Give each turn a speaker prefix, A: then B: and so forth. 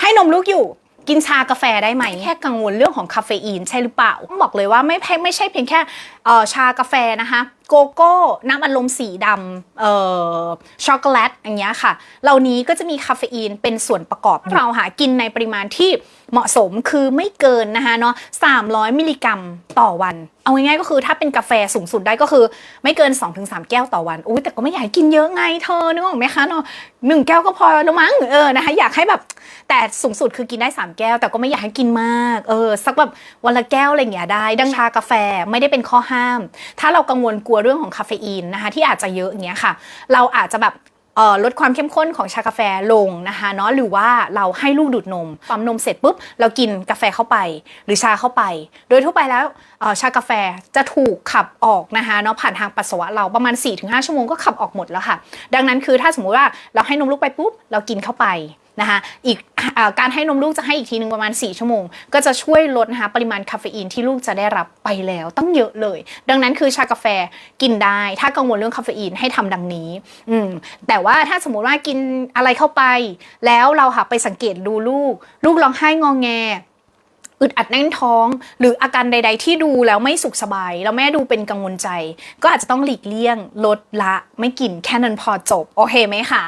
A: ให้นมลูกอยู่กินชากาแฟได้ไหมแค่กังวลเรื่องของคาเฟอีนใช่หรือเปล่าต้องบอกเลยว่าไม่เพียงไม่ใช่เพียงแค่ชากาแฟนะคะโกโก้น้ำอัดลมสีดำช็อกโกแลตอย่างเงี้ยค่ะ เหล่านี้ก็จะมีคาเฟอีนเป็นส่วนประกอบเราหากินในปริมาณที่เหมาะสมคือไม่เกินนะคะเนาะ300 มิลลิกรัมต่อวันเอาง่ายๆก็คือถ้าเป็นกาแฟสูงสุดได้ก็คือ ไม่เกิน 2-3 แก้วต่อวันอุ้ยแต่ก็ไม่อยากกินเยอะไงเธอนึกออกไหมคะเนาะหนึ่งแก้วก็พอแล้วมั้งเออนะคะอยากให้แบบแต่สูงสุดคือกินได้ 3 แก้ว แต่ก็ไม่อยากให้กินมากเออสักแบบวันละแก้วอะไรอย่างเงี้ยได้ ดังชากาแฟไม่ได้เป็นข้อห้าม ถ้าเรากังวลกลัวเรื่องของคาเฟอีนนะคะที่อาจจะเยอะอย่างเงี้ยค่ะ เราอาจจะแบบ ลดความเข้มข้นของชากาแฟลงนะคะเนาะหรือว่าเราให้ลูกดูดนมปั๊มนมเสร็จปุ๊บเรากินกาแฟเข้าไป หรือชาเข้าไป โดยทั่วไปแล้วชากาแฟจะถูกขับออกนะคะเนาะผ่านทางปัสสาวะเราประมาณ 4-5 ชั่วโมงก็ขับออกหมดแล้วค่ะ ดังนั้นคือถ้าสมมุติว่าเราให้นมลูกไปปุ๊บเรากินเข้าไป นะคะอีกอการให้นมลูกจะให้อีกทีหนึ่งประมาณ 4 ชั่วโมง ก็จะช่วยลดนะคะปริมาณคาเฟอีนที่ลูกจะได้รับไปแล้วตั้งเยอะเลย ดังนั้นคือชากาแฟกินได้ ถ้ากังวลเรื่องคาเฟอีนให้ทำดังนี้อืมแต่ว่าถ้าสมมุติว่ากินอะไรเข้าไป แล้วเราค่ะไปสังเกตดูลูก ลูกร้องไห้งองแงอึดอัดแน่นท้อง หรืออาการใด ๆ ที่ดูแล้วไม่สุขสบาย แล้วแม่ดูเป็นกังวลใจ ก็อาจจะต้องหลีกเลี่ยง ลดละไม่กินแค่นั้นพอจบ โอเคไหมคะ